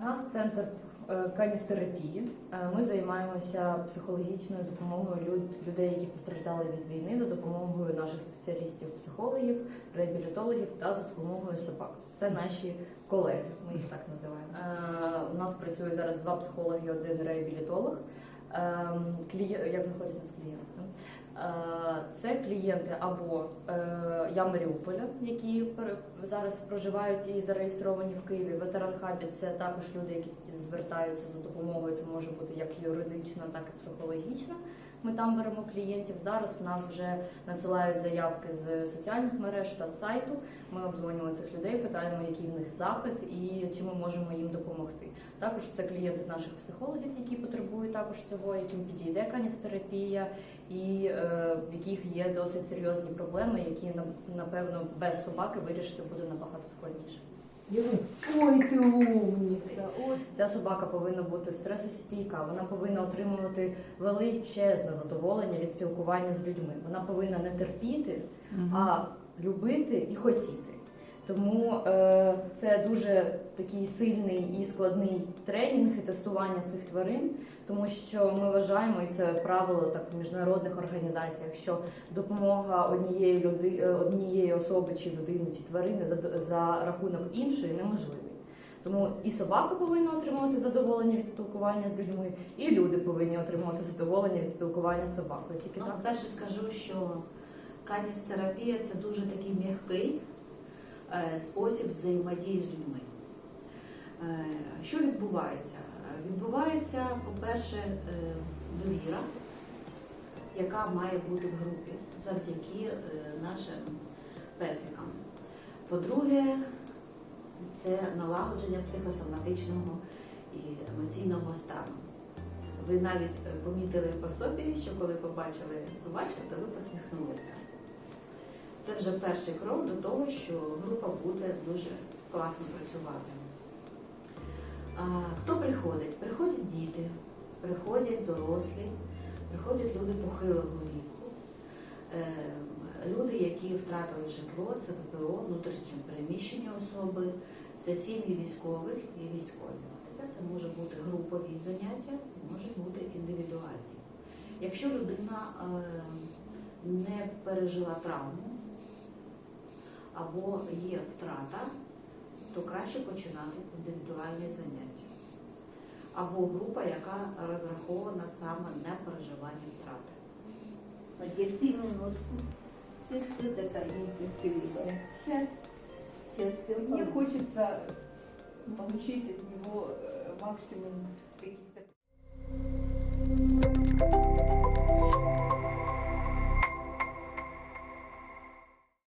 У нас центр е, каністерапії. Е, Ми займаємося психологічною допомогою людей, які постраждали від війни, за допомогою наших спеціалістів, психологів, реабілітологів та за допомогою собак. Це наші колеги. Ми їх так називаємо. Е, У нас працює зараз два психологи, один реабілітолог. Ем, Як знаходяться з клієнтом? Це клієнти або е, я Маріуполя, які зараз проживають і зареєстровані в Києві. Ветеран хабі це також люди, які звертаються за допомогою. Це може бути як юридична, так і психологічна. Ми там беремо клієнтів. Зараз в нас вже надсилають заявки з соціальних мереж та з сайту. Ми обдзвонюємо цих людей, питаємо, який в них запит і чи ми можемо їм допомогти. Також це клієнти наших психологів, які потребують також цього, яким підійде каністерапія, і е, в яких є досить серйозні проблеми, які напевно без собаки вирішити буде набагато складніше. Ой, ти умниця. Ой. Ця собака повинна бути стресостійка, вона повинна отримувати величезне задоволення від спілкування з людьми. Вона повинна не терпіти, а любити і хотіти. Тому е, це дуже такий сильний і складний тренінг і тестування цих тварин, тому що ми вважаємо, і це правило так в міжнародних організаціях, що допомога однієї люди, е, однієї особи чи людини чи тварини за, за рахунок іншої неможливий. Тому і собака повинна отримувати задоволення від спілкування з людьми, і люди повинні отримувати задоволення від спілкування з собакою. Тільки Ну, так. перше скажу, що каністерапія це дуже такий м'який спосіб взаємодії з людьми. Е, Що відбувається? Е, Відбувається, по-перше, е, довіра, яка має бути в групі завдяки е, нашим песикам. По-друге, це налагодження психосоматичного і емоційного стану. Ви навіть е, помітили по собі, що коли побачили собачку, то ви посміхнулися. Це вже перший крок до того, що група буде дуже класно працювати. Хто приходить? Приходять діти, приходять дорослі, приходять люди похилого віку, е, люди, які втратили житло, це ВПО, внутрішньо переміщені особи, це сім'ї військових і військові. Це, це може бути групові заняття, може бути індивідуальні. Якщо людина е, не пережила травму або є втрата, то краще починати індивідуальні заняття. Або група, яка розрахована саме на переживання втрати. Потерпи минутку. Ты что такая нетерпеливая? Сейчас, сейчас все Мне хочется получить от него э, максимум